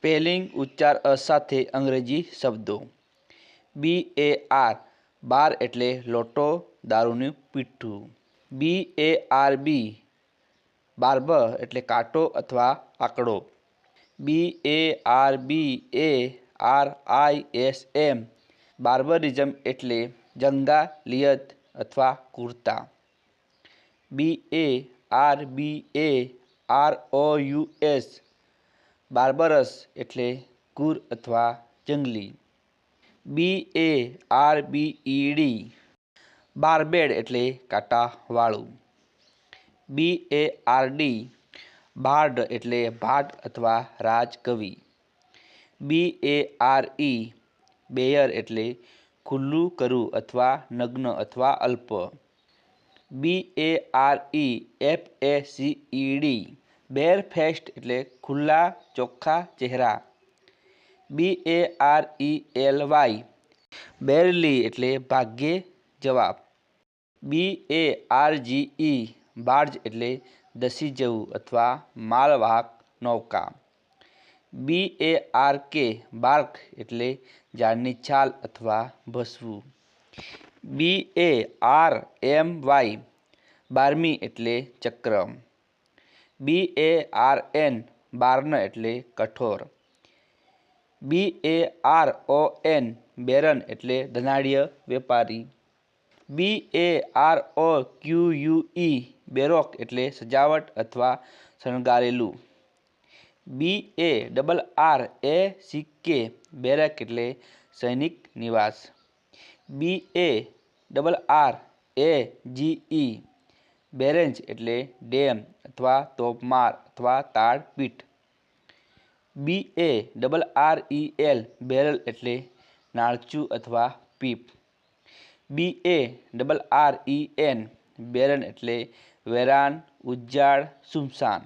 spelling उच्चार어 সাথে ইংরেজি শব্দ B A R बार એટલે લોટો दारू નું પીટ્ઠુ B A R B barber એટલે કાટો अथवा આકડો B A R B A R I S M બાર્બરિઝમ એટલે જંગા લિયત अथवा કુરતા B A R B A R O U S barbarous એટલે કુર અથવા જંગલી B A R B E e D barbed એટલે કાટાવાળું બ એ આર ડી બાર્ડ એટલે બાદ અથવા રાજકવિ બ એ આર ઈ બેયર એટલે ખુલ્લું કરું અથવા નગ્ન અથવા अल्प B A R E F A C E D bear fest એટલે ખુલ્લા ચોખા ચહેરા B A R E L Y barley એટલે ભાગ્ય જવાબ B A R G E barge એટલે દસી જેવું અથવા માલ વાહક নৌকা B A R K bark એટલે જાળની છાલ અથવા બસવું B A R M Y બારમી એટલે ચક્રમ બી એ આર એન બાર્ન એટલે કઠોર બી A R O N barren એટલે ધનાઢ્ય વેપારી B A R O Q U E baroque એટલે સજાવટ અથવા શણગારેલું B A double R A C K barrack એટલે સૈનિક નિવાસ B A double R A G e E barrage એટલે ડેમ અથવા તોપમાર અથવા તાડપીઠ B A double R E L barrel એટલે નાળચું અથવા પીપ B A double R E N barren એટલે વેરાન ઉજ્જાળ સુમસાન